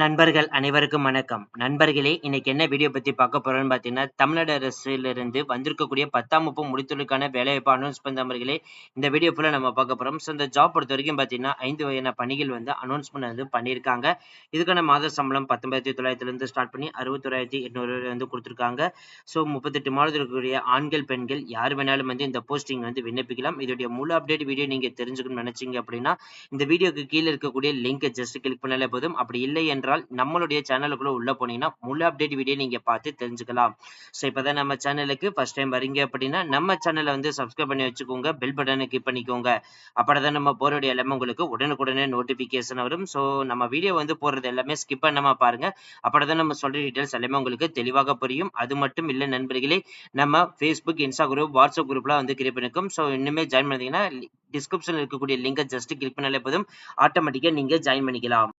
நண்பர்கள் அனைவருக்கும் வணக்கம். நண்பர்களே இன்னைக்கு என்ன வீடியோ பத்தி பார்க்க போறோம்னு பார்த்தீங்கன்னா, தமிழ்நாடு அரசிலிருந்து வந்திருக்கக்கூடிய 10ஆம் வகுப்பு முடித்தவர்களுக்கான வேலைவாய்ப்பு அனௌன்ஸ் பண்ண நண்பர்களே, இந்த வீடியோ ஃபுல்லா நம்ம பார்க்க போறோம். ஸோ இந்த ஜாப் பொறுத்த வரைக்கும் பார்த்தீங்கன்னா, ஐந்து வகையான பணிகள் வந்து அனௌன்ஸ்மெண்ட் வந்து பண்ணியிருக்காங்க. இதுக்கான மாத சம்பளம் 19,900 இருந்து ஸ்டார்ட் பண்ணி அறுபத்தொராயிரத்தி எண்ணூறு வந்து கொடுத்துருக்காங்க ஸோ 38 மாதத்தில் இருக்கக்கூடிய ஆண்கள், பெண்கள் யார் வேணாலும் வந்து இந்த போஸ்டிங் வந்து விண்ணப்பிக்கலாம். இதோடைய முழு அப்டேட் வீடியோ நீங்க தெரிஞ்சுக்கணும்னு நினைச்சீங்க அப்படின்னா, இந்த வீடியோக்கு கீழே இருக்கக்கூடிய லிங்க் ஜஸ்ட் கிளிக் பண்ணாலே போதும். அப்படி இல்லை என்றால் நம்மளுடைய சேனலுக்குள்ள உள்ள போனீங்கன்னா, முழு அப்டேட் வீடியோ நீங்க பார்த்து தெரிஞ்சுக்கலாம். ஸோ இப்பதான் நம்ம சேனலுக்கு ஃபர்ஸ்ட் டைம் வரீங்க அப்படின்னா, நம்ம சேனலை வந்து சப்ஸ்கிரைப் பண்ணி வச்சுக்கோங்க. பெல் பட்டனை கிளிக் பண்ணிக்கோங்க. அப்பதான் நம்ம போறக்கூடிய எல்லாமே உங்களுக்கு உடனுக்குடனே நோட்டிபிகேஷன் வரும். ஸோ நம்ம வீடியோ வந்து போடுறது எல்லாமே ஸ்கிப் பண்ணாம பாருங்க. அப்பதான் நம்ம சொல்ற டீடைல்ஸ் எல்லாமே உங்களுக்கு தெளிவாக புரியும். அது மட்டும் இல்ல நண்பர்களே, நம்ம ஃபேஸ்புக் இன்ஸ்டா குரூப், வாட்ஸ்அப் குரூப்லாம் வந்து கிரியேட் பண்ணியிருக்கோம். ஸோ இனிமே ஜாயின் பண்ணீங்கன்னா டிஸ்கிரிப்ஷன்ல இருக்கக்கூடிய லிங்கை ஜஸ்ட் கிளிக் பண்ணாலே போதும். ஆட்டோமேட்டிக்கா நீங்க ஜாயின் பண்ணிக்கலாம்.